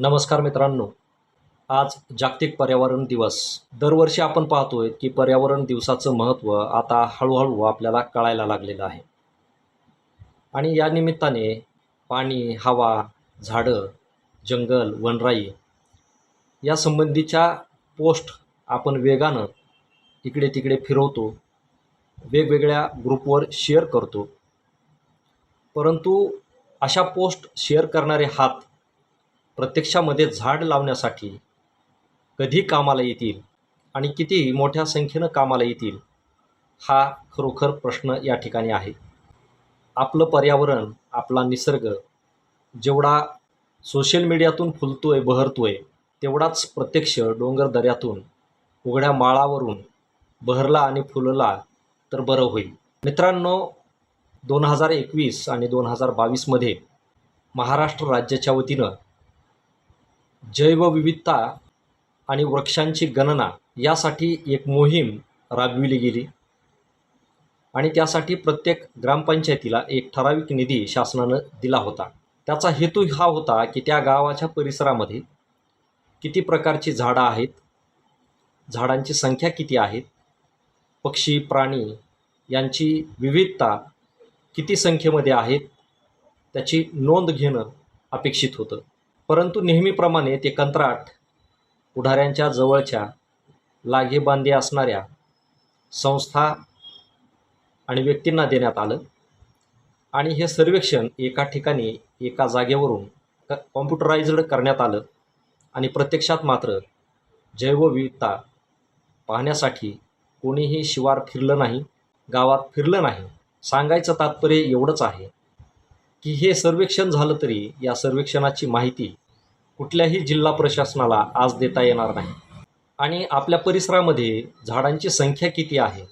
नमस्कार मित्रांनो. आज जागतिक पर्यावरण दिवस. दरवर्षी आपण पाहतोय की पर्यावरण दिवसाचं महत्त्व आता हळूहळू आपल्याला कळायला लागलेलं आहे. आणि या निमित्ताने पाणी हवा झाडं जंगल वनराई या संबंधीच्या पोस्ट आपण वेगानं इकडे तिकडे फिरवतो वेगवेगळ्या ग्रुपवर शेअर करतो. परंतु अशा पोस्ट शेअर करणारे हात प्रत्यक्षामध्ये झाड लावण्यासाठी कधी कामाला येतील आणि किती मोठ्या संख्येनं कामाला येतील हा खरोखर प्रश्न या ठिकाणी आहे. आपलं पर्यावरण आपला निसर्ग जेवढा सोशल मीडियातून फुलतो आहे बहरतो आहे तेवढाच प्रत्यक्ष डोंगर दऱ्यातून उघड्या माळावरून बहरला आणि फुलला तर बरं होईल. मित्रांनो दोन हजार एकवीस आणि दोन हजार बावीसमध्ये महाराष्ट्र राज्याच्या वतीनं जैवविविधता आणि वृक्षांची गणना यासाठी एक मोहीम राबविली गेली. आणि त्यासाठी प्रत्येक ग्रामपंचायतीला एक ठराविक निधी शासनानं दिला होता. त्याचा हेतू हा होता की त्या गावाच्या परिसरामध्ये किती प्रकारची झाडं आहेत झाडांची संख्या किती आहेत पक्षी प्राणी यांची विविधता किती संख्येमध्ये आहेत त्याची नोंद घेणं अपेक्षित होतं. परंतु नेहमीप्रमाणे ते कंत्राट पुढाऱ्यांच्या जवळच्या लागेबांधे असणाऱ्या संस्था आणि व्यक्तींना देण्यात आलं. आणि हे सर्वेक्षण एका ठिकाणी एका जागेवरून क कॉम्प्युटराइज्ड करण्यात आलं. आणि प्रत्यक्षात मात्र जैवविविधता पाहण्यासाठी कोणीही शिवार फिरलं नाही गावात फिरलं नाही. सांगायचं तात्पर्य एवढंच आहे की हे सर्वेक्षण झालं तरी या सर्वेक्षणाची माहिती कुठल्याही जिल्हा प्रशासनाला आज देता येणार नाही. आणि आपल्या परिसरामध्ये झाडांची संख्या किती आहे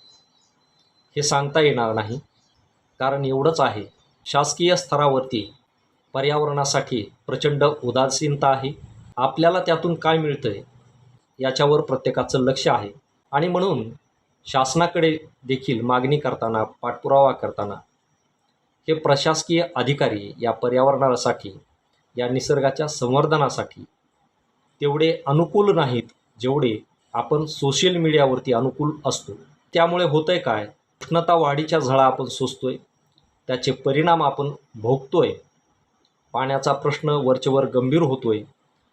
हे सांगता येणार नाही. कारण एवढंच आहे शासकीय स्तरावरती पर्यावरणासाठी प्रचंड उदासीनता आहे. आपल्याला त्यातून काय मिळतं आहे याच्यावर प्रत्येकाचं लक्ष आहे. आणि म्हणून शासनाकडे देखील मागणी करताना पाठपुरावा करताना हे प्रशासकीय अधिकारी या पर्यावरणासाठी या निसर्गाच्या संवर्धनासाठी तेवढे अनुकूल नाहीत जेवढे आपण सोशल मीडियावरती अनुकूल असतो. त्यामुळे होतं आहे काय? उष्णता वाढीच्या झळा आपण सोसतोय. त्याचे परिणाम आपण भोगतोय. पाण्याचा प्रश्न वरचेवर गंभीर होतोय.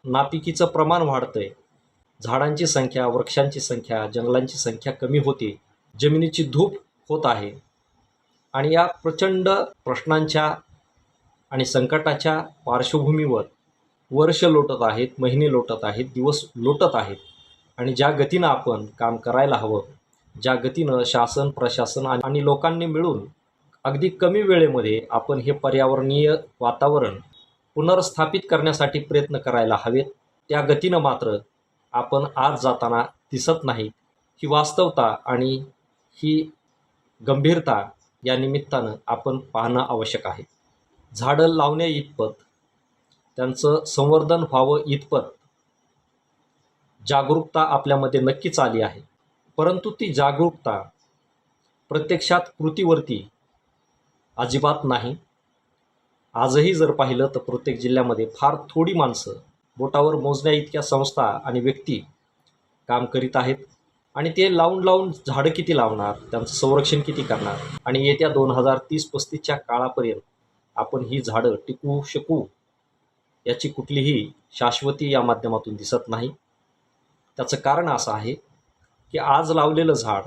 नापिकीचं प्रमाण वाढतं आहे झाडांची संख्या वृक्षांची संख्या जंगलांची संख्या कमी होते. जमिनीची धूप होत आहे. आणि या प्रचंड प्रश्नांच्या आणि संकटाच्या पार्श्वभूमीवर वर्ष लोटत आहेत महिने लोटत आहेत दिवस लोटत आहेत. आणि ज्या गतीनं आपण काम करायला हवं ज्या गतीनं शासन प्रशासन आणि लोकांनी मिळून अगदी कमी वेळेमध्ये आपण हे पर्यावरणीय वातावरण पुनर्स्थापित करण्यासाठी प्रयत्न करायला हवेत त्या गतीनं मात्र आपण आज जाताना दिसत नाही. ही वास्तवता आणि ही गंभीरता या निमित्तानं आपण पाहणं आवश्यक आहे. झाडं लावणे इतपत त्यांचं संवर्धन व्हावं इतपत जागरूकता आपल्यामध्ये नक्कीच आली आहे. परंतु ती जागरूकता प्रत्यक्षात कृतीवरती अजिबात नाही. आजही जर पाहिलं तर प्रत्येक जिल्ह्यामध्ये फार थोडी माणसं बोटावर मोजण्या इतक्या संस्था आणि व्यक्ती काम करीत आहेत. आणि ते लावून लावून झाडं किती लावणार त्यांचं संरक्षण किती करणार? आणि येत्या दोन हजार तीस पस्तीसच्या काळापर्यंत आपण ही झाडं टिकवू शकू याची कुठलीही शाश्वती या माध्यमातून दिसत नाही. त्याचं कारण असं आहे की आज लावलेलं झाड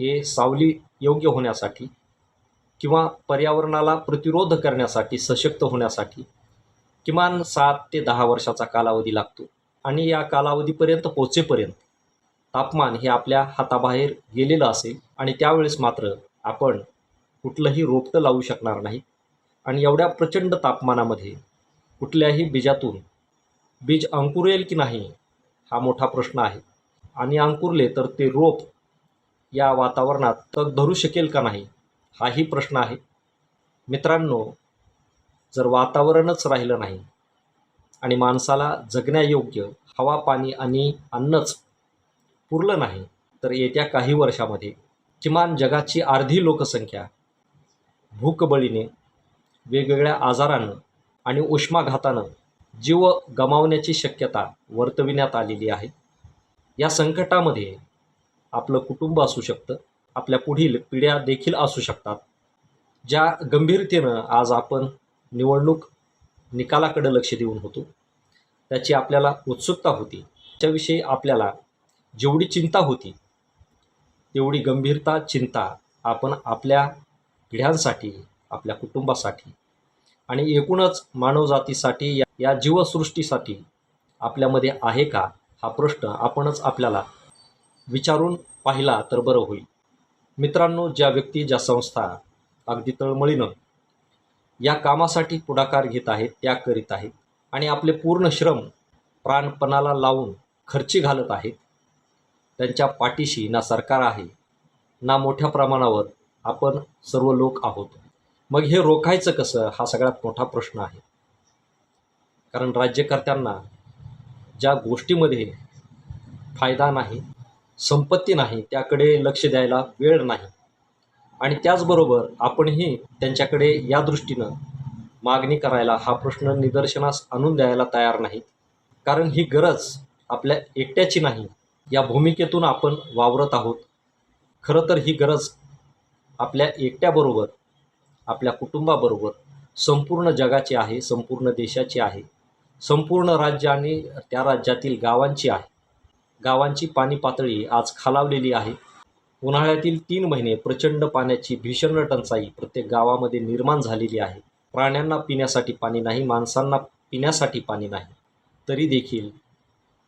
हे सावली योग्य होण्यासाठी किंवा पर्यावरणाला प्रतिरोध करण्यासाठी सशक्त होण्यासाठी किमान सात ते दहा वर्षाचा कालावधी लागतो. आणि या कालावधीपर्यंत पोचेपर्यंत तापमान हे आपल्या हाताबाहेर गेलेलं असेल आणि त्यावेळेस मात्र आपण कुठलंही रोपटं लावू शकणार नाही. आणि एवढ्या प्रचंड तापमानामध्ये कुठल्याही बीजातून बीज अंकुरेल की नाही हा मोठा प्रश्न आहे. आणि अंकुरले तर ते रोप या वातावरणात तग धरू शकेल का नाही हाही प्रश्न आहे. मित्रांनो जर वातावरणच राहिलं नाही आणि माणसाला जगण्यायोग्य हवा पाणी आणि अन्नच पुरलं नाही तर येत्या काही वर्षामध्ये किमान जगाची अर्धी लोकसंख्या भूकबळीने वेगवेगळ्या आजारानं आणि उष्माघातानं जीव गमावण्याची शक्यता वर्तविण्यात आलेली आहे. या संकटामध्ये आपलं कुटुंब असू शकतं आपल्या पुढील पिढ्या देखील असू शकतात ज्या गंभीरतेनं आज आपण निवडणूक निकालाकडे लक्ष देऊन होतो. त्याची आपल्याला उत्सुकता होती. त्याविषयी आपल्याला जेवढी चिंता होती तेवढी गंभीरता चिंता आपण आपल्या पिढ्यांसाठी आपल्या कुटुंबासाठी आणि एकूणच मानवजातीसाठी या या जीवसृष्टीसाठी आपल्यामध्ये आहे का हा प्रश्न आपणच आपल्याला विचारून पाहिला तर बरं होईल. मित्रांनो ज्या व्यक्ती ज्या संस्था अगदी तळमळीनं या कामासाठी पुढाकार घेत आहेत त्याग करीत आहेत आणि आपले पूर्ण श्रम प्राणपणाला लावून खर्ची घालत आहेत त्यांच्या पाठीशी ना सरकार आहे ना मोठ्या प्रमाणावर आपण सर्व लोक आहोत. मग हे रोखायचं कसं? हा सगळ्यात मोठा प्रश्न आहे. कारण राज्यकर्त्यांना ज्या गोष्टीमध्ये फायदा नाही संपत्ती नाही त्याकडे लक्ष द्यायला वेळ नाही. आणि त्याचबरोबर आपणही त्यांच्याकडे या दृष्टीनं मागणी करायला हा प्रश्न निदर्शनास आणून द्यायला तयार नाहीत. कारण ही गरज आपल्या एकट्याची नाही या भूमिकेतून आपण वावरत आहोत. खरं तर ही गरज आपल्या एकट्याबरोबर आपल्या कुटुंबाबरोबर संपूर्ण जगाची आहे संपूर्ण देशाची आहे. संपूर्ण राज्य आणि त्या राज्यातील गावांची आहे. गावांची पाणी पातळी आज खालावलेली आहे. उन्हाळ्यातील तीन महिने प्रचंड पाण्याची भीषण टंचाई प्रत्येक गावामध्ये निर्माण झालेली आहे. प्राण्यांना पिण्यासाठी पाणी नाही माणसांना पिण्यासाठी पाणी नाही. तरी देखील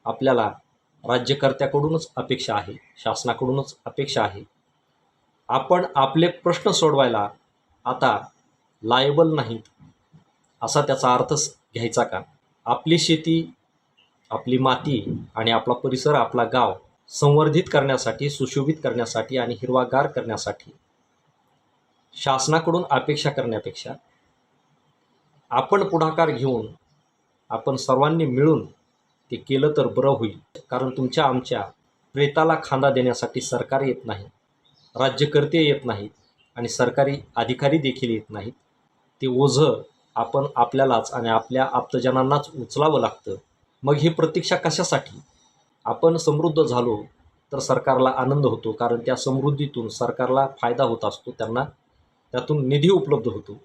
आपल्याला राज्यकर्त्याकडूनच अपेक्षा आहे शासनाकडूनच अपेक्षा आहे. आपण आपले प्रश्न सोडवायला आता लायबल नाहीत असा त्याचा अर्थच घ्यायचा का? आपली शेती आपली माती आणि आपला परिसर आपला गाव संवर्धित करण्यासाठी सुशोभित करण्यासाठी आणि हिरवागार करण्यासाठी शासनाकडून अपेक्षा करण्यापेक्षा आपण पुढाकार घेऊन आपण सर्वांनी मिळून ते केलं तर बरं होईल. कारण तुमच्या आमच्या प्रेताला खांदा देण्यासाठी सरकार येत नाही राज्यकर्ते येत नाहीत आणि सरकारी अधिकारी देखील येत नाहीत. ते ओझं आपण आपल्यालाच आणि आपल्या आप्तजनांनाच उचलावं लागतं. मग ही प्रतीक्षा कशासाठी? आपण समृद्ध झालो तर सरकारला आनंद होतो कारण त्या समृद्धीतून सरकारला फायदा होत असतो त्यांना त्यातून निधी उपलब्ध होतो.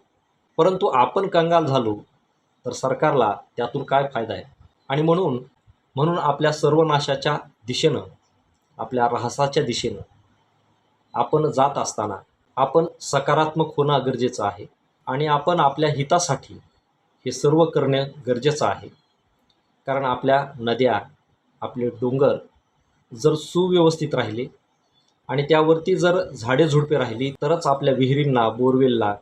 परंतु आपण कंगाल झालो तर सरकारला त्यातून काय फायदा आहे? आणि म्हणून म्हणून आपल्या सर्वनाशाच्या दिशेनं आपल्या रहसाच्या दिशेनं आपण जात असताना आपण सकारात्मक होणं गरजेचं आहे आणि आपण आपल्या हितासाठी हे सर्व करणे गरजेचं आहे. कारण आपल्या नद्या आपले डोंगर जर सुव्यवस्थित राहिले आणि त्यावरती जर झाडे झुडपे राहिली तरच आपल्या विहिरींना बोरवेलला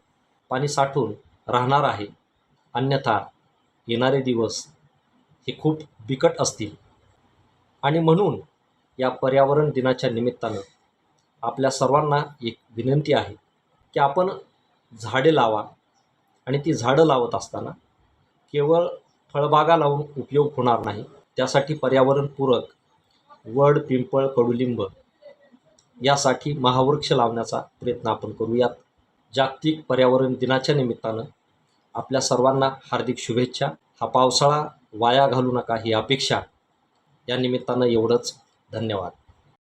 पाणी साठून राहणार आहे. अन्यथा येणारे दिवस हे खूप बिकट असतील. आणि म्हणून या पर्यावरण दिनाच्या निमित्तानं आपल्या सर्वांना एक विनंती आहे की आपण झाडे लावा आणि ती झाडं लावत असताना केवळ फळबागा लावून उपयोग होणार नाही. त्यासाठी पर्यावरणपूरक वड पिंपळ कडुलिंब यासाठी महावृक्ष लावण्याचा प्रयत्न आपण करूयात. जागतिक पर्यावरण दिनाच्या निमित्तानं आपल्या सर्वांना हार्दिक शुभेच्छा. हा पावसाळा वाया घालू नका ही अपेक्षा. या निमित्तानं एवढंच. धन्यवाद.